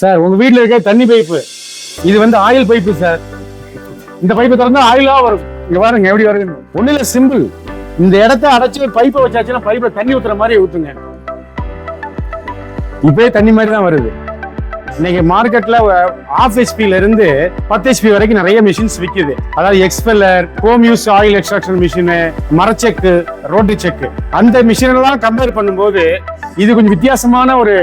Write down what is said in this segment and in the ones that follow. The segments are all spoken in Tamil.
சார் உங்க வீட்டில் இருக்க தண்ணி பைப்பு. இது வந்து ஆயில் பைப்பு சார். இந்த பைப்பை திறந்தா ஆயிலா வரும். இங்க பாருங்க எப்படி வருது ஒண்ணு இல்ல சிம்பிள் இந்த இடத்த அடைச்சு பைப்பை வச்சாச்சுன்னா பைப்ல தண்ணி ஊத்துற மாதிரி ஊத்துங்க. இப்பயே தண்ணி மாதிரி தான் வருது. இன்னைக்கு மார்க்கெட்ல ஆஃப் ஹெச்பில இருந்து பத்து ஹெச்பி வரைக்கும் நிறைய மிஷின்ஸ் விற்குது அதாவது expeller home use oil extraction machine மரச்செக்கு ரோட்டு செக்கு. அந்த மிஷின் எல்லாம் கம்பேர் பண்ணும்போது இது கொஞ்சம் வித்தியாசமான ஒரு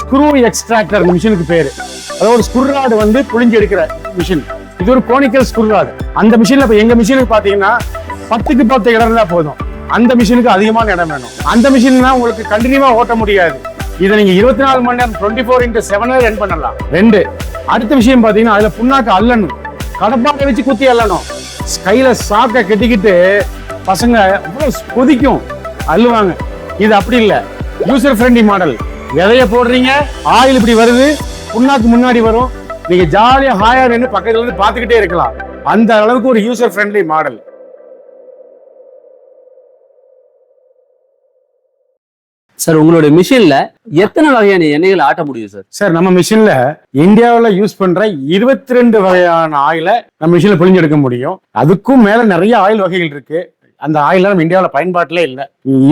ஸ்க்ரூ எக்ஸ்ட்ராக்டர் மிஷினுக்கு பேரு. அதாவது ஒரு ஸ்குர்ராடு வந்து புழிஞ்சு எடுக்கிற மிஷின் இது ஒரு கோனிக்கல் ஸ்குர்ராடு அந்த மிஷின்ல இப்ப எங்க மிஷினுக்கு பாத்தீங்கன்னா பத்துக்கு பத்து இடம் இருந்தால் போதும். அந்த மிஷினுக்கு அதிகமான இடம் வேணும். அந்த மிஷின்னா உங்களுக்கு கண்டினியூவா ஓட்ட முடியாது. இதை நீங்க இருபத்தி நாலு மணி நேரம் டுவெண்ட்டி ஃபோர் இன்ட்டு செவனே ரன் பண்ணலாம். ரெண்டு அடுத்த விஷயம் பாத்தீங்கன்னா அதுல புண்ணாக்கு அள்ளணும் கடப்பாட்டை வச்சு குத்தி அள்ளணும் கையில சாக்க கட்டிக்கிட்டு பசங்க கொதிக்கும். அள்ளுவாங்க. இது அப்படி இல்லை. யூசர் ஃப்ரெண்ட்லி மாடல் விதைய போடுறீங்க ஆயில் இப்படி வருது புண்ணாக்கு முன்னாடி வரும். நீங்க ஜாலியா ஹாயா நின்று பக்கத்துல இருந்து பாத்துக்கிட்டே இருக்கலாம். அந்த அளவுக்கு ஒரு யூசர் ஃப்ரெண்ட்லி மாடல் சார் உங்களுடைய மிஷின்ல எத்தனை வகையான எண்ணெய்களை ஆட்ட முடியும் சார்? சார் நம்ம மிஷின்ல இந்தியாவில் யூஸ் பண்ற இருபத்தி ரெண்டு வகையான ஆயிலை நம்ம மிஷின்ல பிழிஞ்சு எடுக்க முடியும். அதுக்கும் மேல நிறைய ஆயில் வகைகள் இருக்கு. அந்த ஆயில் நம்ம இந்தியாவுல பயன்பாட்டிலே இல்லை.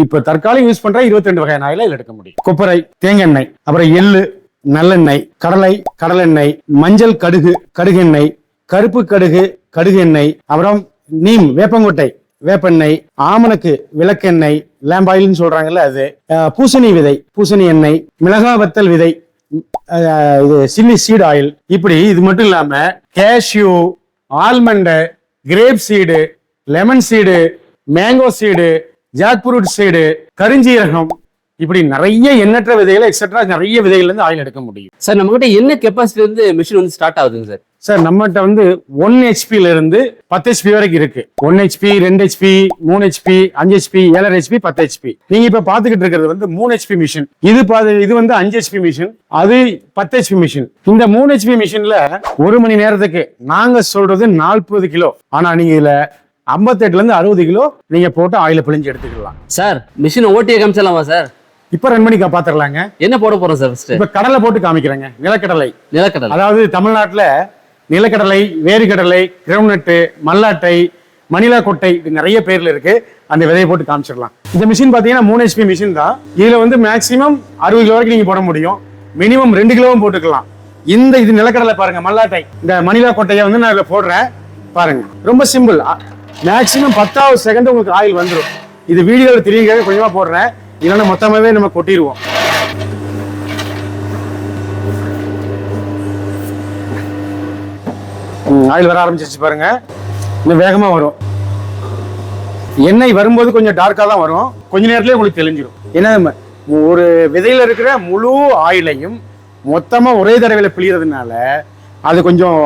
இப்ப தற்காலிகம் யூஸ் பண்ற இருபத்தி ரெண்டு வகையான ஆயில எடுக்க முடியும். கொப்பரை தேங்காய் எண்ணெய் அப்புறம் எள்ளு நல்லெண்ணெய் கடலை கடலெண்ணெய் மஞ்சள் கடுகு கடுகெண்ணெய் கருப்பு கடுகு கடுகு எண்ணெய் அப்புறம் நீம் வேப்பங்கொட்டை வேப்பெண்ணெய் ஆமணக்கு விளக்கெண்ணெய் லேம்ப் ஆயில்னு சொல்றாங்கல்ல அது. பூசணி விதை பூசணி எண்ணெய் மிளகா வத்தல் விதை இது சில்லி சீட் ஆயில் இப்படி இது மட்டும் இல்லாம cashew almond grape seed lemon seed mango seed jackfruit seed கருஞ்சீரகம் இப்படி நிறைய எண்ணற்ற விதைகள் எக்ஸெட்ரா நிறைய விதைகள்ல இருந்து ஆயில் எடுக்க முடியும். சார் நம்ம கிட்ட என்ன கெப்பாசிட்டி இருந்து மிஷின் வந்து ஸ்டார்ட் ஆகுதுங்க சார் சார் நம்மகிட்ட வந்து ஒன் ஹெச்பில இருந்து பத்து ஹெச்பி வரைக்கும் இருக்கு. ஒன் ஹெச்பி ரெண்டு ஹெச்பி மூணு ஹெச்பி அஞ்சு ஹெச்பி ஏழரை ஹெச்பி பத்து ஹெச்பி நீங்க இப்ப பாத்துக்கிட்டு இருக்கிறது வந்து மூணு ஹெச்பி மிஷின் இது இது வந்து அஞ்சு ஹெச்பி மிஷின் அது பத்து ஹெச்பி மிஷின் இந்த மூணு ஹெச்பி மிஷின்ல ஒரு மணி நேரத்துக்கு நாங்க சொல்றது நாற்பது கிலோ. ஆனா நீங்க இதுல 58 இருந்து அறுபது கிலோ நீங்க போட்டு ஆயில பிழிஞ்சு எடுத்துக்கலாம். சார் மிஷின் ஓட்டியே காமிச்சலாமா சார் இப்ப ரன் பண்ணி கா- பாத்துடலாங்க என்ன போட போறோம் சார் இப்ப கடலை போட்டு காமிக்கிறேங்க. நிலக்கடலை. நிலக்கடலை. அதாவது தமிழ்நாட்டுல நிலக்கடலை வேர்க்கடலை கிரவுனட்டு மல்லாட்டை மணிலா கொட்டை இது நிறைய பேர்ல இருக்கு. அந்த விதையை போட்டு காமிச்சிடலாம். இந்த மிஷின் பாத்தீங்கன்னா மூணு ஹெச்பி மிஷின் தான். இதுல வந்து மேக்ஸிமம் அறுபது கிலோ வரைக்கும் நீங்க போட முடியும். மினிமம் ரெண்டு கிலோவும் போட்டுக்கலாம். இந்த இது நிலக்கடலை பாருங்க மல்லாட்டை. இந்த மணிலா கொட்டையை வந்து நான் இதுல போடுறேன். பாருங்க. ரொம்ப சிம்பிள் மேக்ஸிமம் பத்தாவது செகண்ட் உங்களுக்கு ஆயில் வந்துடும் இது வீடியோவில் தெரியுங்க கொஞ்சமா போடுறேன். இல்லைன்னா மொத்தமாகவே நம்ம கொட்டிடுவோம். ஆயில் வர ஆரம்பிச்சிருச்சு பாருங்க. இன்னும் வேகமாக வரும். எண்ணெய் வரும்போது கொஞ்சம் டார்க்காக தான் வரும். கொஞ்ச நேரத்துலேயே உங்களுக்கு தெளிஞ்சிடும் ஏன்னா ஒரு விதையில் இருக்கிற முழு ஆயிலையும் மொத்தமாக ஒரே தடவையில் பிழியறதுனால அது கொஞ்சம்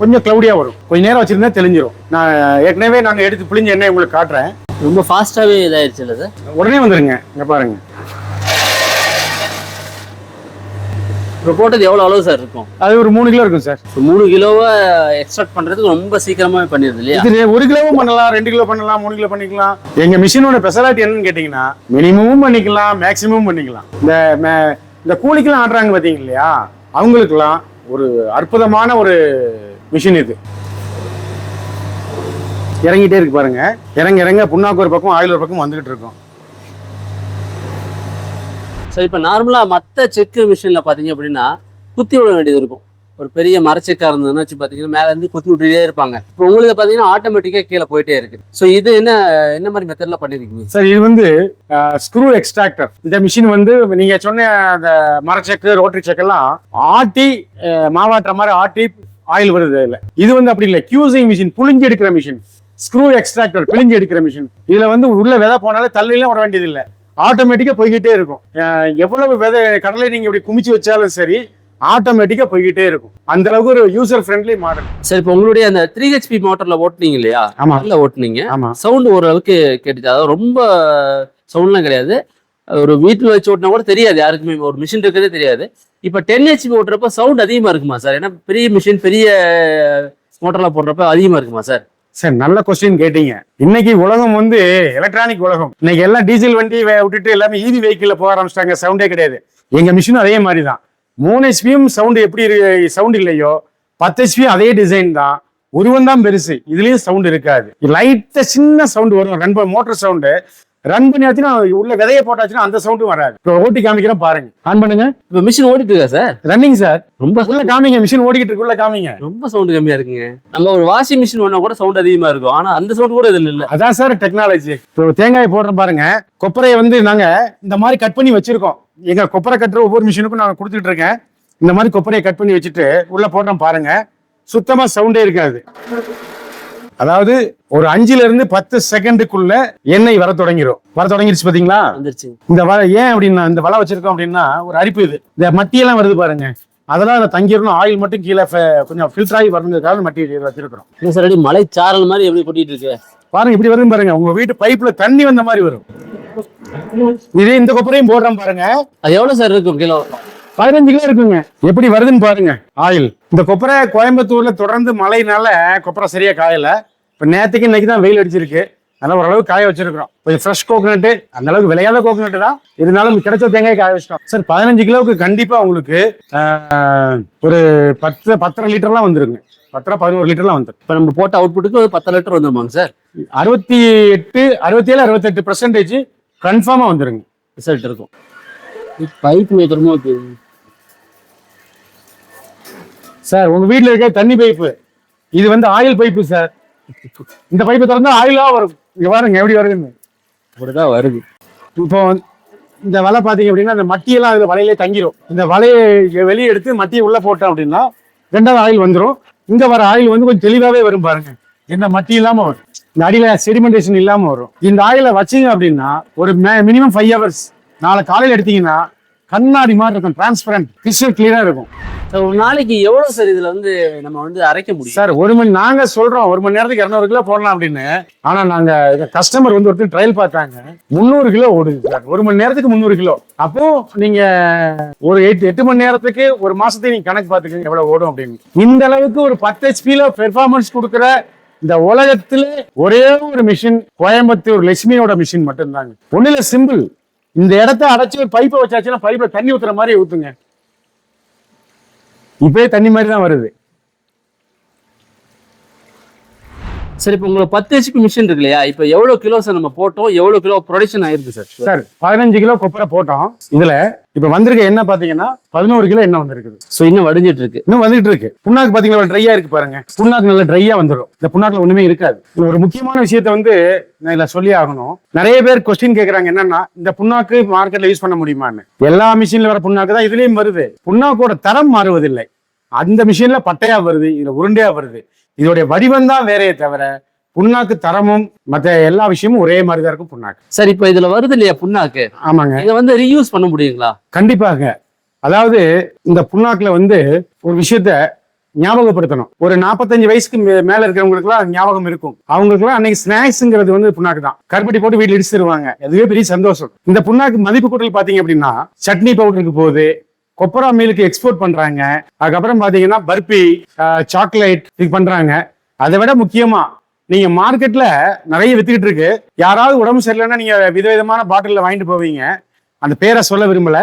கொஞ்சம் கிளவுடியா வரும். கொஞ்ச நேரம் வச்சுருந்தா தெளிஞ்சிடும் நான் ஏற்கனவே நாங்கள் எடுத்து பிழிஞ்ச எண்ணெய் உங்களுக்கு காட்டுறேன். ரொம்ப ஃபாஸ்டாவே இதாயிருச்சு இல்ல சார் உடனே வந்துருங்க இங்க பாருங்க. இப்போ போட்டது எவ்வளவு அளவு சார் இருக்கும்? அது ஒரு மூணு கிலோ இருக்கும் சார் மூணு கிலோவை எக்ஸ்ட்ராக்ட் பண்றதுக்கு ரொம்ப சீக்கிரமாவே பண்ணிடுது இல்லையா? இது ஒரு கிலோவும் பண்ணலாம் ரெண்டு கிலோ பண்ணலாம் மூணு கிலோ பண்ணிக்கலாம். எங்க மிஷினோட ஸ்பெஷாலிட்டி என்னன்னு கேட்டீங்கன்னா மினிமமும் பண்ணிக்கலாம் மேக்ஸிமம் பண்ணிக்கலாம். இந்த ம- இந்த கூலிக்கெல்லாம் ஆடுறாங்க பாத்தீங்க இல்லையா? அவங்களுக்குலாம் ஒரு அற்புதமான ஒரு மிஷின் இது. இறங்கிட்டே இருக்கு பாருங்க. இறங்க இறங்க புண்ணாக்கு ஒரு பக்கம் ஆயில் ஒரு பக்கம் வந்துகிட்டு இருக்கும். சார் இப்போ நார்மலா மற்ற செக் மிஷின்ல பாத்தீங்க அப்படின்னா குத்தி விட வேண்டியது இருக்கும். ஒரு பெரிய மரச்செக்கா இருந்ததுன்னு வச்சு பாத்தீங்கன்னா மேல இருந்து குத்தி விட்டுட்டே இருப்பாங்க. இப்போ உங்களுக்கு பாத்தீங்கன்னா ஆட்டோமேட்டிக்கா கீழே போயிட்டே இருக்கு. ஸோ இது என்ன என்ன மாதிரி மெத்தட்ல பண்ணிருக்கீங்க? சார் இது வந்து ஸ்க்ரூ எக்ஸ்ட்ராக்டர் இந்த மிஷின் வந்து நீங்க சொன்ன அந்த மரச்செக்கு ரோட்டரி செக்கெல்லாம் ஆட்டி மாவாட்டுற மாதிரி ஆட்டி ஆயில் வருது இதுல இது வந்து அப்படி இல்லை. கியூசிங் மிஷின் புளிஞ்சு எடுக்கிற மிஷின் ஸ்க்ரூ எக்ஸ்ட்ராக்டர் பிழிஞ்சு எடுக்கிற மிஷின் இதுல வந்து உள்ள விதை போனாலே தள்ளிலாம் வர வேண்டியது இல்லை ஆட்டோமேட்டிக்கா போய்கிட்டே இருக்கும். எவ்வளவு விதை கடலை நீங்க இப்படி குமிச்சு வச்சாலும் சரி ஆட்டோமேட்டிக்கா போய்கிட்டே இருக்கும். அந்த அளவுக்கு ஒரு யூசர் ஃப்ரெண்ட்லி மாடல் சார் இப்போ உங்களுடைய அந்த த்ரீ ஹெச்பி மோட்டர்ல ஓட்டுனீங்க இல்லையா? ஆமா. அதில் ஓட்டுனீங்க. ஆமா. சவுண்ட் ஓரளவுக்கு கேட்டுச்சு. அதாவது ரொம்ப சவுண்ட்லாம் கிடையாது. ஒரு வீட்டில் வச்சு ஓட்டினா கூட தெரியாது. யாருக்குமே ஒரு மிஷின் இருக்கிறதே தெரியாது. இப்போ டென் ஹெச்பி ஓட்டுறப்ப சவுண்ட் அதிகமாக இருக்குமா சார் ஏன்னா பெரிய மிஷின் பெரிய மோட்டர்லாம் போடுறப்ப அதிகமாக இருக்குமா சார் சார் நல்ல கொஸ்டின் கேட்டீங்க. இன்னைக்கு உலகம் வந்து எலக்ட்ரானிக் உலகம். இன்னைக்கு எல்லாம் டீசல் வண்டி விட்டுட்டு எல்லாமே ஈவி வெஹிக்கிள் போக ஆரம்பிச்சிட்டாங்க. சவுண்டே கிடையாது. எங்க மிஷினும் அதே மாதிரி தான் மூணு ஹெச்பியும் சவுண்டு எப்படி சவுண்ட் இல்லையோ பத்து ஹெச்பியும் அதே டிசைன் தான். உருவம் தான் பெருசு. இதுலயும் சவுண்ட் இருக்காது. லைட்டா சின்ன சவுண்ட் வரும். ரெண்டு மோட்டர் சவுண்டு ரன் பண்ணியாச்சுன்னா உள்ள விதைய போட்டாச்சுன்னா அந்த சவுண்டும் வராது. இப்போ ஓட்டி காமிக்கிறேன் பாருங்க. ஆன் பண்ணுங்க. இப்போ மிஷின் ஓடிட்டு இருக்கா சார் ரன்னிங் சார் ரொம்ப உள்ள காமிங்க மிஷின் ஓடிக்கிட்டு இருக்கு உள்ள காமிங்க. ரொம்ப சவுண்ட் கம்மியா இருக்குங்க. நம்ம ஒரு வாஷிங் மிஷின் பண்ணா கூட சவுண்ட் அதிகமா இருக்கும். ஆனா அந்த சவுண்ட் கூட இதுல இல்ல. அதான் சார் டெக்னாலஜி இப்போ தேங்காய் போடுறோம் பாருங்க. கொப்பரையை வந்து நாங்க இந்த மாதிரி கட் பண்ணி வச்சிருக்கோம். எங்க கொப்பரை கட்டுற ஒவ்வொரு மிஷினுக்கும் நாங்க கொடுத்துட்டு இருக்கேன். இந்த மாதிரி கொப்பரையை கட் பண்ணி வச்சுட்டு உள்ள போடுறோம் பாருங்க. சுத்தமா சவுண்டே இருக்காது. அதாவது ஒரு அஞ்சுல இருந்து பத்து செகண்டுக்குள்ள எண்ணெய் வர தொடங்கிரும். வர தொடங்கிருச்சு பாத்தீங்களா? இந்த வலை ஏன் அப்படின்னா இந்த வலை வச்சிருக்கோம் அப்படின்னா ஒரு அரிப்பு இது. இந்த மட்டியெல்லாம் வருது பாருங்க. அதெல்லாம் அதை தங்கிடணும் ஆயில் மட்டும் கீழே கொஞ்சம் ஃபில்டர் ஆகி வரதுக்காக மட்டி வச்சிருக்கிறோம். என்ன சார் அடி மலை சாரல் மாதிரி எப்படி கொட்டிட்டு இருக்கு? பாருங்க இப்படி வரும் பாருங்க. உங்க வீட்டு பைப்ல தண்ணி வந்த மாதிரி வரும். இதே இந்த கொப்பரையும் போடுறோம் பாருங்க. அது எவ்வளவு சார் இருக்கும் கிலோ? பதினஞ்சு கிலோ இருக்குங்க. எப்படி வருதுன்னு பாருங்க. ஆயில் இந்த கொப்பரை கோயம்புத்தூர்ல தொடர்ந்து மழைனால கொப்பரை சரியா காயல. இப்ப நேத்துக்கு இன்னைக்கு தான் வெயில் அடிச்சிருக்கு. அதனால ஓரளவுக்கு காய வச்சிருக்கிறோம். கொஞ்சம் ஃப்ரெஷ் கோகனட் அந்த அளவுக்கு விளையாத கோகனட் தான். இருந்தாலும் கிடைச்ச தேங்காய் காய வச்சிட்டோம். சார் பதினஞ்சு கிலோவுக்கு கண்டிப்பா உங்களுக்கு ஒரு பத்து பத்தரை லிட்டர்லாம் வந்துருங்க. பத்தரை பதினோரு லிட்டர்லாம் வந்துரும். இப்ப நம்ம போட்ட அவுட்புட்டுக்கு ஒரு பத்து லிட்டர் வந்துருமாங்க சார்? அறுபத்தி எட்டு அறுபத்தி ஏழு அறுபத்தெட்டு பர்சன்டேஜ் கன்ஃபார்மா வந்துருங்க. ரிசல்ட் இருக்கும். பைப் மேக்கருமோ சார் உங்க வீட்ல இருக்க தண்ணி பைப்பு. இது வந்து ஆயில் பைப்பு சார். இந்த பைப்பு திறந்தா ஆயிலா வரும். இங்க பாருங்க எப்படி வருதுன்னு. அப்படிதான் வருது. இப்போ இந்த வலை பாத்தீங்க அப்படின்னா அந்த மட்டியெல்லாம் இந்த வலையிலே தங்கிரும். இந்த வலையை வெளியே எடுத்து மட்டியை உள்ள போட்டோம் அப்படின்னா ரெண்டாவது ஆயில் வந்துரும். இங்க வர ஆயில் வந்து கொஞ்சம் தெளிவாவே வரும் பாருங்க. என்ன மட்டி இல்லாம வரும். இந்த அடியில செடிமெண்டேஷன் இல்லாம வரும். இந்த ஆயிலை வச்சீங்க அப்படின்னா ஒரு மினிமம் ஃபைவ் ஹவர்ஸ் நாளை காலையில எடுத்தீங்கன்னா கண்ணாடி மாதிரி இருக்கும் டிரான்ஸ்பரண்ட் கிறிஸ்டல் கிளியரா இருக்கும். சார் ஒரு நாளைக்கு எவ்வளவு சார் இதுல வந்து நம்ம வந்து அரைக்க முடியும்? சார் ஒரு மணி நாங்க சொல்றோம் ஒரு மணி நேரத்துக்கு இரநூறு கிலோ போடலாம் அப்படின்னு. ஆனா நாங்க கஸ்டமர் வந்து ஒருத்தர் ட்ரையல் பார்த்தாங்க முந்நூறு கிலோ ஓடுது சார் ஒரு மணி நேரத்துக்கு முந்நூறு கிலோ. அப்போ நீங்க ஒரு எட்டு எட்டு மணி நேரத்துக்கு ஒரு மாசத்துக்கு நீங்க கணக்கு பார்த்துக்கங்க எவ்வளவு ஓடும் அப்படின்னு. இந்த அளவுக்கு ஒரு பத்து ஹெச்பில பெர்ஃபார்மன்ஸ் கொடுக்குற இந்த உலகத்துல ஒரே ஒரு மிஷின் கோயம்புத்தூர் லட்சுமியோட மிஷின் மட்டும்தாங்க. ஒண்ணுல சிம்பிள் இந்த இடத்த அடைச்சு ஒரு பைப்பை வச்சாச்சுன்னா பைப்ல தண்ணி ஊத்துற மாதிரி ஊத்துங்க. இப்பயே தண்ணி மாதிரி தான் வருது. சரி இப்போ உங்களுக்கு பத்து ஹெச்பி மிஷின் இருக்கு இல்லையா? இப்போ எவ்வளவு கிலோ சார் நம்ம போட்டோம்? எவ்வளவு கிலோ ப்ரொடக்ஷன் ஆயிருக்கு சார்? சார் பதினஞ்சு கிலோ கொப்பரை போட்டோம். இதுல இப்ப வந்திருக்க என்ன பாத்தீங்கன்னா பதினோரு கிலோ எண்ணெய் வந்திருக்குது. ஸோ இன்னும் வடிஞ்சிட்டு இருக்கு இன்னும் வந்துட்டு இருக்கு புண்ணாக்கு பாத்தீங்கன்னா ட்ரையா இருக்கு பாருங்க. புண்ணாக்கு நல்லா ட்ரையா வந்துடும் இந்த புண்ணாக்குல ஒண்ணுமே இருக்காது. ஒரு முக்கியமான விஷயத்த வந்து நான் இதுல சொல்லி ஆகணும். நிறைய பேர் கொஸ்டின் கேக்குறாங்க என்னன்னா இந்த புண்ணாக்கு மார்க்கெட்ல யூஸ் பண்ண முடியுமான்னு. எல்லா மிஷின்ல வர புண்ணாக்கு தான் இதுலயும் வருது. புண்ணாக்கோட தரம் மாறுவதில்லை. அந்த மிஷின்ல பட்டையா வருது இதுல உருண்டையா வருது. இதோடைய வடிவம் தான் வேறையே தவிர புண்ணாக்கு தரமும் மத்த எல்லா விஷயமும் ஒரே மாதிரி தான் இருக்கும் புண்ணாக்கு. சார் இப்போ இதுல வருது இல்லையா புண்ணாக்கு? ஆமாங்க. இதை வந்து ரீயூஸ் பண்ண முடியுங்களா? கண்டிப்பாக. அதாவது இந்த புண்ணாக்குல வந்து ஒரு விஷயத்த ஞாபகப்படுத்தணும். ஒரு நாற்பத்தஞ்சு வயசுக்கு மேல இருக்கிறவங்களுக்குலாம் ஞாபகம் இருக்கும். அவங்களுக்குலாம் அன்னைக்கு ஸ்நாக்ஸ்ங்கிறது வந்து புண்ணாக்கு தான். கருப்பட்டி போட்டு வீட்டுல இடிச்சு தருவாங்க அதுவே பெரிய சந்தோஷம். இந்த புண்ணாக்கு மதிப்பு கூட்டல் பாத்தீங்க அப்படின்னா சட்னி பவுடருக்கு போகுது கொப்பரா மீலுக்கு எக்ஸ்போர்ட் பண்றாங்க. அதுக்கப்புறம் பாத்தீங்கன்னா பர்பி சாக்லேட் இது பண்றாங்க. அதை விட முக்கியமா நீங்க மார்க்கெட்ல நிறைய வித்துக்கிட்டு இருக்கு. யாராவது உடம்பு சரியில்லைன்னா நீங்க விதவிதமான பாட்டில வாங்கிட்டு போவீங்க. அந்த பேரை சொல்ல விரும்பல.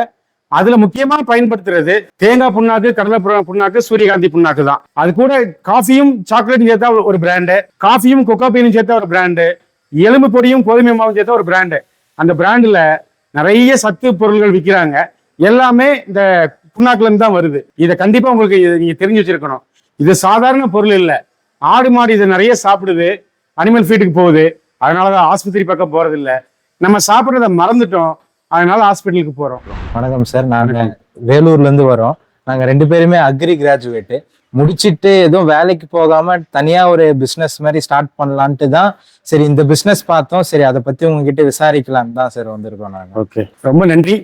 அதுல முக்கியமா பயன்படுத்துறது தேங்காய் புண்ணாக்கு கடலை புண்ணா- புண்ணாக்கு சூரியகாந்தி புண்ணாக்கு தான். அது கூட காஃபியும் சாக்லேட்டும் சேர்த்தா ஒரு பிராண்டு காஃபியும் கொக்காபீனும் சேர்த்தா ஒரு பிராண்டு எலும்பு பொடியும் கோதுமை மாவும் சேர்த்தா ஒரு பிராண்டு அந்த பிராண்டுல நிறைய சத்து பொருள்கள் விற்கிறாங்க எல்லாமே இந்த புண்ணாக்குல இருந்து தான் வருது. இதை கண்டிப்பா உங்களுக்கு இதை நீங்க தெரிஞ்சு வச்சிருக்கணும். இது சாதாரண பொருள் இல்லை. ஆடு மாடு இதை நிறைய சாப்பிடுது. அனிமல் ஃபீட்டுக்கு போகுது. அதனாலதான் ஆஸ்பத்திரி பக்கம் போறது இல்ல. நம்ம சாப்பிட்றத மறந்துட்டோம். அதனால ஹாஸ்பிட்டலுக்கு போறோம். வணக்கம் சார் நாங்க வேலூர்ல இருந்து வரோம். நாங்க ரெண்டு பேருமே அக்ரி கிராஜுவேட்டு முடிச்சிட்டு எதுவும் வேலைக்கு போகாம தனியா ஒரு பிசினஸ் மாதிரி ஸ்டார்ட் பண்ணலான்ட்டு தான் சரி இந்த பிசினஸ் பார்த்தோம். சரி அதை பத்தி உங்ககிட்ட விசாரிக்கலாம்னு தான் சார் வந்திருக்கோம் நாங்க. ஓகே ரொம்ப நன்றி.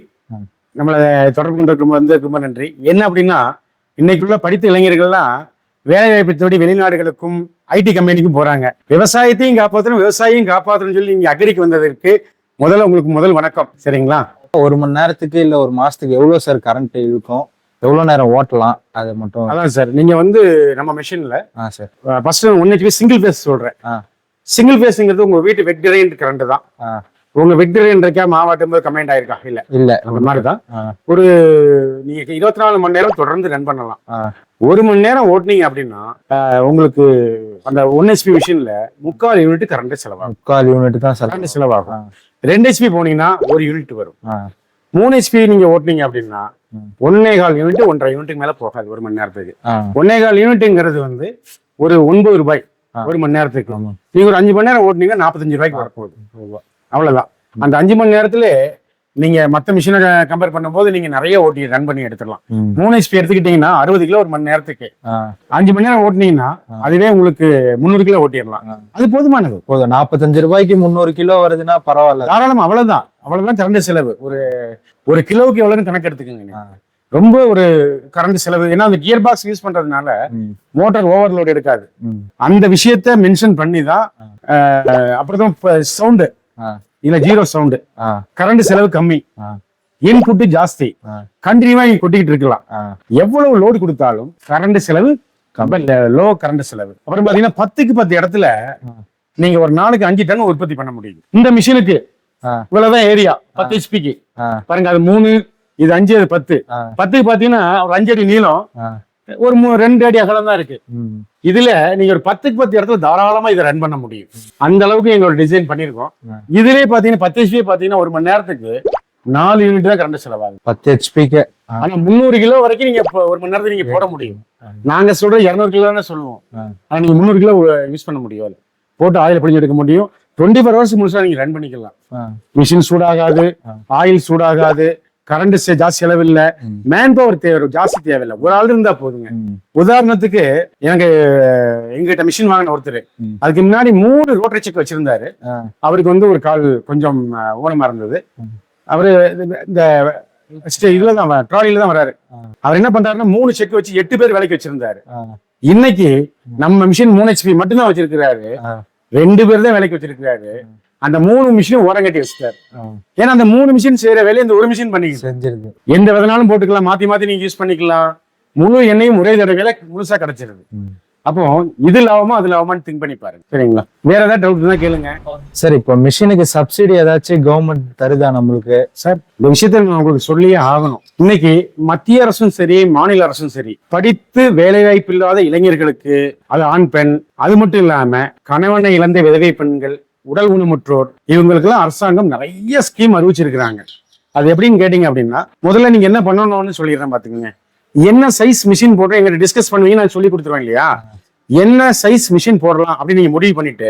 நம்மளை தொடர்பு கொண்டிருக்கும் வந்து ரொம்ப நன்றி. என்ன அப்படின்னா இன்னைக்குள்ள படித்த இளைஞர்கள்லாம் வேலை வாய்ப்பை தேடி வெளிநாடுகளுக்கும் ஐடி கம்பெனிக்கும் போறாங்க. விவசாயத்தையும் காப்பாற்றணும் விவசாயியும் காப்பாற்றணும்னு சொல்லி நீங்க அக்ரிக்கு வந்ததற்கு முதல்ல உங்களுக்கு முதல் வணக்கம். சரிங்களா? ஒரு மணி நேரத்துக்கு இல்ல ஒரு மாசத்துக்கு எவ்வளவு சார் கரண்ட் இழுக்கும்? எவ்வளவு நேரம் ஓட்டலாம்? அது மட்டும் அதான் சார். நீங்க வந்து நம்ம மிஷின்ல ஆ sir. First one HP single phase சொல்றேன். ஆ. சிங்கிள் ஃபேஸ்ங்கிறது உங்க வீட்டு வெட் கிரைண்ட் கரண்ட் தான். உங்க விக்டரியன் இருக்கா மாவட்டம் போது கம்ப்ளைண்ட் ஆயிருக்கா? இல்ல. இல்ல. அந்த மாதிரிதான். ஒரு நீங்க இருபத்தி நாலு மணி நேரம் தொடர்ந்து ரன் பண்ணலாம். ஒரு மணி நேரம் ஓட்டுனீங்க அப்படின்னா உங்களுக்கு அந்த ஒன் ஹெச்பி மிஷின்ல முக்கால் யூனிட் கரண்ட் செலவாகும். முக்கால் யூனிட் தான் கரண்ட் செலவாகும். ரெண்டு ஹெச்பி போனீங்கன்னா ஒரு யூனிட் வரும். மூணு ஹெச்பி நீங்க ஓட்டுனீங்க அப்படின்னா. ஒன்னே கால் யூனிட் ஒன்றரை யூனிட்டுக்கு மேல போகாது ஒரு மணி நேரத்துக்கு. ஒன்னே கால் யூனிட்டுங்கிறது வந்து ஒரு ஒன்பது ரூபாய். ஒரு மணி நேரத்துக்கு. நீங்க ஒரு அஞ்சு மணி நேரம் ஓட்டுனீங்கன்னா நாற்பத்தஞ்சு ரூபாய்க்கு வரப்போகுது. அவ்வளவுதான். அந்த அஞ்சு மணி நேரத்துல நீங்க மத்த மிஷினை கம்பேர் பண்ணும்போது நீங்க நிறைய ஓட்டி ரன் பண்ணி எடுத்துடலாம். மூணு ஹெச்பி எடுத்துக்கிட்டீங்கன்னா அறுபது கிலோ ஒரு மணி நேரத்துக்கு. அஞ்சு மணி நேரம் ஓட்டுனீங்கன்னா அதுவே உங்களுக்கு முந்நூறு கிலோ ஓட்டிடலாம். அது போதுமானது. போதும். நாற்பத்தஞ்சு ரூபாய்க்கு முந்நூறு கிலோ வருதுன்னா பரவாயில்ல. தாராளம் அவ்வளவுதான். அவ்வளவுதான் கரண்ட் செலவு. ஒரு ஒரு கிலோவுக்கு எவ்வளவுன்னு கணக்கு எடுத்துக்கோங்க. ரொம்ப ஒரு கரண்ட் செலவு. ஏன்னா அந்த கியர் பாக்ஸ் யூஸ் பண்றதுனால மோட்டார் ஓவர்லோட் எடுக்காது. அந்த விஷயத்த மென்ஷன் பண்ணி தான் அப்புறம் சவுண்டு ஆ, இல்ல ஜீரோ சவுண்டு கரண்ட் செலவு கம்மி. இன்புட் ஜாஸ்தி. கண்டினியூவா நீங்க கொட்டிக்கிட்டு இருக்கலாம். எவ்வளவு லோடு கொடுத்தாலும் கரண்ட் செலவு லோ கரண்ட் செலவு. அப்புறம் பாத்தீங்கன்னா பத்துக்கு பத்து இடத்துல. நீங்க ஒரு நாளைக்கு அஞ்சு டன் உற்பத்தி பண்ண முடியும் இந்த மிஷினுக்கு இவ்வளவுதான் ஏரியா பத்து ஹெச்பிக்கு பாருங்க அது மூணு இது அஞ்சு அது பத்து. பத்துக்கு பாத்தீங்கன்னா ஒரு அஞ்சு அடி நீளம். ஒரு மூ- ரெண்டு அடி அகலம் தான் இருக்கு. இதுல நீங்க ஒரு பத்துக்கு பத்து இடத்துல தாராளமா இதை ரன் பண்ண முடியும். அந்த அளவுக்கு எங்களோட டிசைன் பண்ணிருக்கோம். இதுலயே பாத்தீங்கன்னா பத்து ஹெச்பி பாத்தீங்கன்னா ஒரு மணி நேரத்துக்கு நாலு யூனிட் தான் கரண்ட் செலவாகும் பத்து ஹெச்பிக்கு ஆனா முந்நூறு கிலோ வரைக்கும் நீங்க ஒரு மணி நேரத்துக்கு நீங்க போட முடியும். நாங்க சொல்ற இருநூறு கிலோ தானே சொல்லுவோம். ஆனா நீங்க முந்நூறு கிலோ யூஸ் பண்ண முடியும். போட்டு ஆயில் பிடிச்சி எடுக்க முடியும். டுவெண்ட்டி ஃபோர் ஹவர்ஸ் முழுசா நீங்க ரன் பண்ணிக்கலாம். மிஷின் சூடாகாது. ஆயில் சூடாகாது கரண்ட் ஜாஸ்தி செலவில்லை. மேன் பவர் தேவை ஜாஸ்தி தேவையில்லை. ஒரு ஆள் இருந்தா போதுங்க. உதாரணத்துக்கு எனக்கு எங்கிட்ட மிஷின் வாங்கின ஒருத்தர். அதுக்கு முன்னாடி மூணு ரோட்டரி செக் வச்சிருந்தாரு. அவருக்கு வந்து ஒரு கால் கொஞ்சம் ஊனமா இருந்தது. அவரு இந்த- இந்த ஸ்டே- இதுல தான் ட்ராலியில தான் வராரு. அவர் என்ன பண்றாருன்னா மூணு செக் வச்சு எட்டு பேர் வேலைக்கு வச்சிருந்தாரு. இன்னைக்கு நம்ம மிஷின் மூணு ஹெச்பி மட்டும்தான் வச்சிருக்கிறாரு. ரெண்டு பேர் தான் வேலைக்கு வச்சிருக்கிறாரு. அந்த மூணு மிஷினும் ஓரம் கட்டி வச்சிட்டாரு ஏன்னா அந்த மூணு மிஷின் செய்யற வேலையை இந்த ஒரு மிஷின் பண்ணிக்கிது. செஞ்சிருக்கு எந்த விதனாலும் போட்டுக்கலாம் மாத்தி மாத்தி நீங்க யூஸ் பண்ணிக்கலாம். முழு எண்ணெயும் ஒரே தடவையில முழுசா கிடைச்சிருது. அப்போ இது லாபமா அது லாபமான்னு திங்க் பண்ணி பாருங்க. சரிங்களா? வேற ஏதாவது டவுட் தான் கேளுங்க. சார் இப்போ மிஷினுக்கு சப்சிடி ஏதாச்சும் கவர்மெண்ட் தருதா நம்மளுக்கு? சார் இந்த விஷயத்த நான் உங்களுக்கு சொல்லியே ஆகணும். இன்னைக்கு மத்திய அரசும் சரி மாநில அரசும் சரி படித்து வேலைவாய்ப்பு இல்லாத இளைஞர்களுக்கு அது ஆண் பெண் அது மட்டும் இல்லாம கணவனை இழந்த விதவை பெண்கள் உடல் ஊனமுற்றோர் இவங்களுக்கெல்லாம் அரசாங்கம் நிறைய ஸ்கீம் அறிவிச்சிருக்கிறாங்க. அது எப்படின்னு கேட்டீங்க அப்படின்னா முதல்ல நீங்க என்ன பண்ணணும்னு சொல்லிடுறேன் பாத்துக்கோங்க. என்ன சைஸ் மிஷின் போடுறோம் எங்கிட்ட டிஸ்கஸ் பண்ணுவீங்க நான் சொல்லி கொடுத்துருவேன் இல்லையா? என்ன சைஸ் மிஷின் போடலாம் அப்படின்னு நீங்க முடிவு பண்ணிட்டு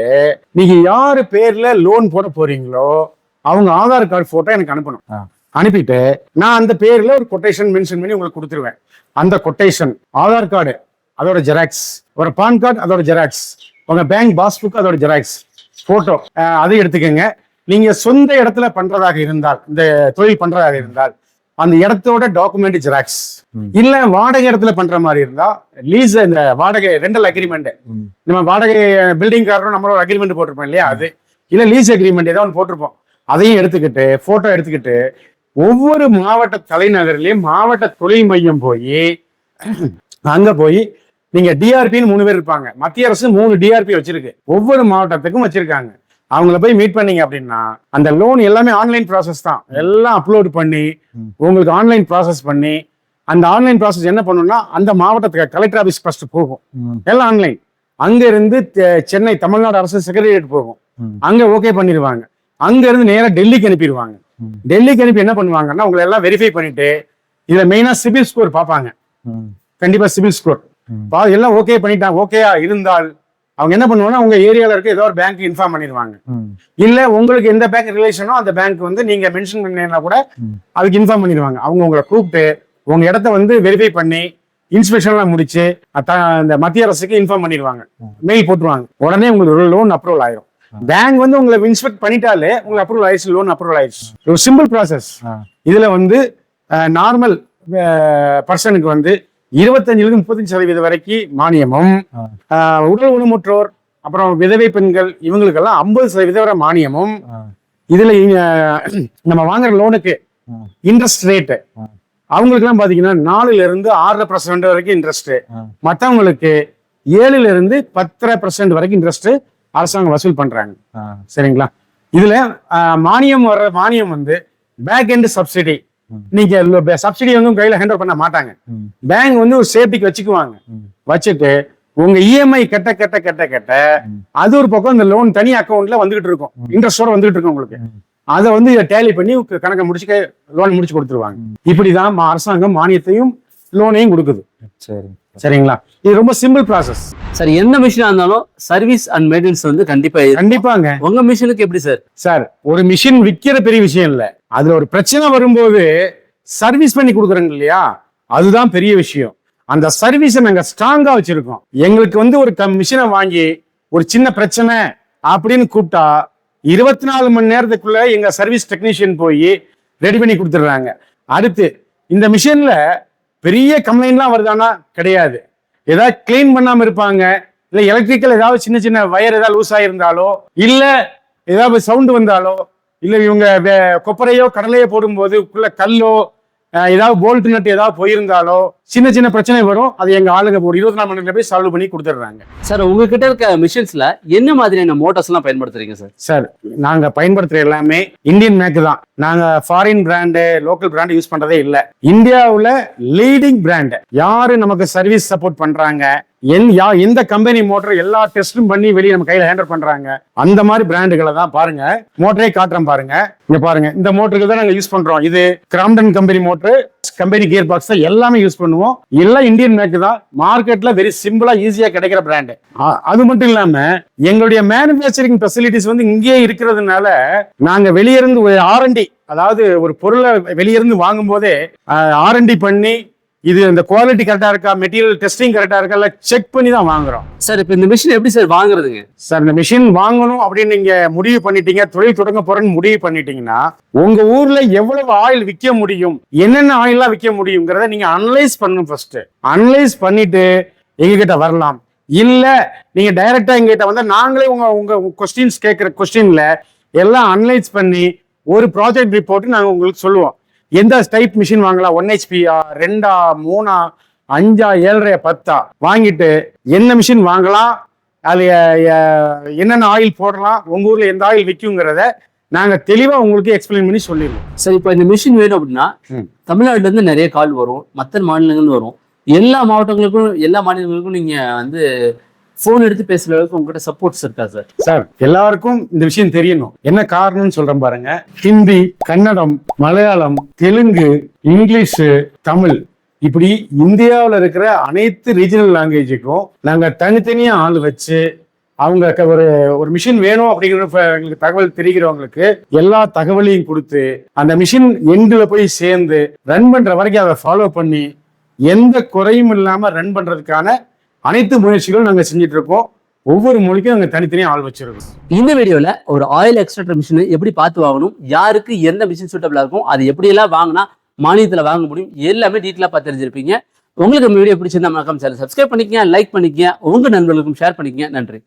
நீங்க யாரு பேர்ல லோன் போட போறீங்களோ அவங்க ஆதார் கார்டு போட்டோ எனக்கு அனுப்பணும். அனுப்பிட்டு நான் அந்த பேர்ல ஒரு கொட்டேஷன் மென்ஷன் பண்ணி உங்களுக்கு கொடுத்துருவேன். அந்த கொட்டேஷன் ஆதார் கார்டு அதோட ஜெராக்ஸ் ஒரு பான் கார்டு அதோட ஜெராக்ஸ் உங்க பேங்க் பாஸ்புக் அதோட ஜெராக்ஸ் போட்டோ அதை எடுத்துக்கோங்க. நீங்க சொந்த இடத்துல பண்றதாக இருந்தால் இந்த தொழில் பண்றதாக இருந்தால் அந்த இடத்தோட டாக்குமெண்ட் ஜெராக்ஸ். இல்ல வாடகை இடத்துல பண்ற மாதிரி இருந்தா லீஸ் இந்த வாடகை ரெண்டல் அக்ரிமெண்ட். நம்ம வாடகை பில்டிங் காரரும் நம்மளோட அக்ரிமெண்ட் போட்டிருப்போம் இல்லையா? அது. இல்ல லீஸ் அக்ரிமெண்ட் ஏதோ ஒன்று போட்டிருப்போம். அதையும் எடுத்துக்கிட்டு போட்டோ எடுத்துக்கிட்டு ஒவ்வொரு மாவட்ட தலைநகர்லயும் மாவட்ட தொழில் மையம் போய் அங்க போய் நீங்க டிஆர்பின்னு மூணு பேர் இருப்பாங்க. மத்திய அரசு மூணு டிஆர்பி வச்சிருக்கு. ஒவ்வொரு மாவட்டத்துக்கும் வச்சிருக்காங்க. அவங்கள போய் மீட் பண்ணீங்க அப்படின்னா அந்த லோன் எல்லாமே ஆன்லைன் ப்ராசஸ் தான். எல்லாம் அப்லோட் பண்ணி உங்களுக்கு ஆன்லைன் ப்ராசஸ் பண்ணி அந்த ஆன்லைன் ப்ராசஸ் என்ன பண்ணணும்னா அந்த மாவட்டத்துக்கு கலெக்டர் ஆஃபீஸ் ஃபர்ஸ்ட் போகும். எல்லாம் ஆன்லைன் அங்க இருந்து சென்னை தமிழ்நாடு அரசு செக்ரட்டரியேட் போகும். அங்க ஓகே பண்ணிடுவாங்க. அங்க இருந்து நேராக டெல்லிக்கு அனுப்பிடுவாங்க. டெல்லிக்கு அனுப்பி என்ன பண்ணுவாங்கன்னா உங்களை எல்லாம் வெரிஃபை பண்ணிட்டு இதுல மெயினா சிபில் ஸ்கோர் பார்ப்பாங்க. கண்டிப்பா சிபில் ஸ்கோர் பா எல்லாம் ஓகே பண்ணிட்டாங்க. ஓகேயா இருந்தால் அவங்க என்ன பண்ணுவாங்கன்னா உங்க ஏரியால இருக்க ஏதோ ஒரு பேங்க் இன்ஃபார்ம் பண்ணிடுவாங்க. இல்ல உங்களுக்கு எந்த பேங்க் ரிலேஷனோ அந்த பேங்க் வந்து நீங்க மென்ஷன் பண்ணீங்கன்னா கூட. அதுக்கு இன்ஃபார்ம் பண்ணிடுவாங்க. அவங்க உங்களை கூப்பிட்டு உங்க இடத்த வந்து வெரிஃபை பண்ணி இன்ஸ்பெக்ஷன்லாம் முடிச்சு அந்த மத்திய அரசுக்கு இன்ஃபார்ம் பண்ணிடுவாங்க. மெயில் போட்டுருவாங்க. உடனே உங்களுக்கு லோன் அப்ரூவல் ஆயிரும். பேங்க் வந்து உங்களை இன்ஸ்பெக்ட் பண்ணிட்டாலே உங்களுக்கு அப்ரூவல் ஆயிடுச்சு லோன் அப்ரூவல் ஆயிடுச்சு. ஒரு சிம்பிள் ப்ராசஸ் இதுல வந்து நார்மல் பர்சனுக்கு வந்து இருபத்தஞ்சுல இருந்து முப்பத்தஞ்சு சதவீதம் வரைக்கும் மானியமும் உடல் ஊனமுற்றோர் அப்புறம் விதவை பெண்கள் இவங்களுக்கெல்லாம் ஐம்பது சதவீதம் வரை மானியமும். இதுல நம்ம வாங்குற லோனுக்கு. இன்ட்ரெஸ்ட் ரேட்டு ஆ. அவங்களுக்குலாம் பாத்தீங்கன்னா நாலுல இருந்து ஆறரை பர்சன்ட் வரைக்கும் இன்ட்ரெஸ்ட். மற்றவங்களுக்கு ஏழுல இருந்து பத்தரை பர்சன்ட் வரைக்கும் இன்ட்ரெஸ்ட் அரசாங்கம் வசூல் பண்றாங்க. சரிங்களா? இதுல மானியம் வர்ற மானியம் வந்து பேக் எண்ட் சப்சிடி நீங்க சப்சிடி வந்து கையில ஹேண்டில் பண்ண மாட்டாங்க. பேங்க் வந்து ஒரு சேஃப்டிக்கு வச்சுக்குவாங்க. வச்சுட்டு உங்க இஎம்ஐ கட்ட கட்ட கட்ட கட்ட ம். அது ஒரு பக்கம் இந்த லோன் தனி அக்கௌண்ட்ல வந்துகிட்டு இருக்கும். இன்ட்ரெஸ்டோட வந்துகிட்டு இருக்கும் உங்களுக்கு. அதை வந்து டேலி பண்ணி கணக்கை முடிச்சு லோன் முடிச்சு கொடுத்துருவாங்க. இப்படிதான் மா- அரசாங்கம் மானியத்தையும் லோனையும் கொடுக்குது. சரி. சரிங்களா? இது ரொம்ப சிம்பிள் ப்ராசஸ் சார் எந்த மிஷினா இருந்தாலும் சர்வீஸ் அண்ட் மெயின்டெனன்ஸ் வந்து கண்டிப்பா. கண்டிப்பாங்க. உங்க மிஷினுக்கு எப்படி சார் சார் ஒரு மிஷின் விக்கிற பெரிய விஷயம் இல்ல. அதுல ஒரு பிரச்சனை வரும்போது சர்வீஸ் பண்ணி கொடுக்குறாங்க இல்லையா? அதுதான் பெரிய விஷயம். அந்த சர்வீஸை நாங்கள் ஸ்ட்ராங்காக வச்சுருக்கோம். எங்களுக்கு வந்து ஒரு மிஷினை வாங்கி ஒரு சின்ன பிரச்சனை அப்படின்னு கூப்பிட்டா இருபத்தி நாலு மணி நேரத்துக்குள்ள எங்கள் சர்வீஸ் டெக்னீஷியன் போய் ரெடி பண்ணி கொடுத்துட்றாங்க. அடுத்து இந்த மிஷினில் பெரிய கம்ப்ளைண்ட்லாம் வருதானா கிடையாது. ஏதாவது க்ளீன் பண்ணாமல் இருப்பாங்க. இல்லை எலக்ட்ரிக்கல் ஏதாவது சின்ன சின்ன வயர் ஏதாவது லூஸ் ஆகிருந்தாலோ இல்லை ஏதாவது சவுண்டு வந்தாலோ இல்ல இவங்க கொப்பரையோ கடலையோ போடும்போது உள்ள கல்லோ ஏதாவது போல்ட் நட் ஏதாவது போயிருந்தாலோ சின்ன சின்ன பிரச்சனை வரும் அது எங்க ஆளுங்க ஒரு இருபத்தி நாலு மணி நேரத்துல போய் சால்வ் பண்ணி கொடுத்துட்றாங்க. சார் உங்ககிட்ட இருக்க மிஷின்ஸ்ல என்ன மாதிரியான மோட்டார்ஸ் எல்லாம் பயன்படுத்துறீங்க சார்? சார் நாங்க பயன்படுத்துற எல்லாமே இந்தியன் மேக் தான். நாங்க foreign brand local brand use பண்றதே இல்ல. இந்தியாவுல லீடிங் பிராண்ட் யாரு நமக்கு சர்வீஸ் சப்போர்ட் பண்றாங்க எல் யா எந்த கம்பெனி மோட்டர் எல்லா டெஸ்டும் பண்ணி வெளியே நம்ம கையில ஹேண்டல் பண்றாங்க. அந்த மாதிரி பிராண்டுகளை தான் பாருங்க. மோட்டரே காட்டுறோம் பாருங்க. இங்க பாருங்க. இந்த மோட்டருக்கு தான் நாங்க யூஸ் பண்றோம். இது Crompton company motor company gear box தான் எல்லாமே யூஸ் பண்ணுவோம். எல்லாம் இந்தியன் மேக் தான். மார்க்கெட்ல வெரி சிம்பிளா ஈஸியா கிடைக்கிற பிராண்டு அது மட்டும் இல்லாம எங்களுடைய மேனுபேக்சரிங் ஃபெசிலிட்டிஸ் வந்து இங்கேயே இருக்கிறதுனால நாங்க வெளியிருந்து ஒரு ஆர்என்டி அதாவது ஒரு பொருளை வெளியிருந்து வாங்கும் போதே ஆர்என்டி பண்ணி இது இந்த குவாலிட்டி கரெக்டா இருக்கா? மெட்டீரியல் டெஸ்டிங் கரெக்டா இருக்கா? செக் பண்ணி தான் வாங்குறோம். சார் இப்போ இந்த மிஷின் எப்படி சார் வாங்குறதுங்க? சார் இந்த மிஷின் வாங்கணும் அப்படின்னு நீங்க முடிவு பண்ணிட்டீங்க தொழில் தொடங்க போறேன்னு முடிவு பண்ணிட்டீங்கன்னா உங்க ஊர்ல எவ்வளவு ஆயில் விற்க முடியும் என்னென்ன ஆயில்லாம் விற்க முடியுங்கிறத நீங்க அனலைஸ் பண்ணணும் ஃபர்ஸ்ட் அனலைஸ் பண்ணிட்டு எங்ககிட்ட வரலாம். இல்ல நீங்க டைரக்டா எங்ககிட்ட வந்தா நாங்களே உங்க உங்க கொஸ்டின்ஸ் கேட்கிற கொஸ்டின்ல எல்லாம் அனலைஸ் பண்ணி ஒரு ப்ராஜெக்ட் ரிப்போர்ட் நாங்க உங்களுக்கு சொல்லுவோம். எந்த டைப் மிஷின் வாங்கலாம்? ஒன் ஹெச்பியா ரெண்டா மூணா அஞ்சா ஏழரை பத்தா? வாங்கிட்டு என்ன மிஷின் வாங்கலாம்? அது என்னென்ன ஆயில் போடலாம்? உங்க ஊர்ல எந்த ஆயில் விற்குங்கிறத நாங்க தெளிவா உங்களுக்கு எக்ஸ்பிளைன் பண்ணி சொல்லிடுவோம். சார் இப்போ இந்த மிஷின் வேணும் அப்படின்னா ம். தமிழ்நாட்டுல இருந்து நிறைய கால் வரும் மற்ற மாநிலங்கள்ல வரும். எல்லா மாவட்டங்களுக்கும் எல்லா மாநிலங்களுக்கும் நீங்க வந்து ஃபோன் எடுத்து பேசுற அளவுக்கு உங்ககிட்ட சப்போர்ட்ஸ் இருக்கா சார் சார் எல்லாருக்கும் இந்த விஷயம் தெரியணும். என்ன காரணம்னு சொல்றேன் பாருங்க. ஹிந்தி கன்னடம் மலையாளம் தெலுங்கு இங்கிலீஷ் தமிழ் இப்படி இந்தியாவில் இருக்கிற அனைத்து ரீஜனல் லாங்குவேஜுக்கும் நாங்கள் தனித்தனியாக ஆள் வச்சு அவங்க ஒரு ஒரு மிஷின் வேணும் அப்படிங்கிற எங்களுக்கு தகவல் தெரிகிறவங்களுக்கு எல்லா தகவலையும் கொடுத்து அந்த மிஷின் எண்டில் போய் சேர்ந்து ரன் பண்ணுற வரைக்கும் அதை ஃபாலோ பண்ணி எந்த குறையும் இல்லாமல் ரன் பண்ணுறதுக்கான அனைத்து முயற்சிகளும் நாங்கள் செஞ்சுட்டு இருக்கோம் ஒவ்வொரு மொழிக்கும் நாங்கள் தனித்தனியாக ஆள் வச்சிருக்கோம். இந்த வீடியோவில் ஒரு ஆயில் எக்ஸ்ட்ராக்டர் மிஷின் எப்படி பார்த்து வாங்கணும் யாருக்கு எந்த மிஷின் சூட்டபிளாக இருக்கும் அது எப்படியெல்லாம் வாங்கினா மானியத்தில் வாங்க முடியும் எல்லாமே டீட்டெயிலாக பார்த்து தெரிஞ்சிருப்பீங்க. உங்களுக்கு இந்த வீடியோ பிடிச்சிருந்தா மறக்காம சேனல் சப்ஸ்கிரைப் பண்ணிக்கங்க லைக் பண்ணிக்கங்க உங்கள் நண்பர்களுக்கும் ஷேர் பண்ணிக்கங்க. நன்றி.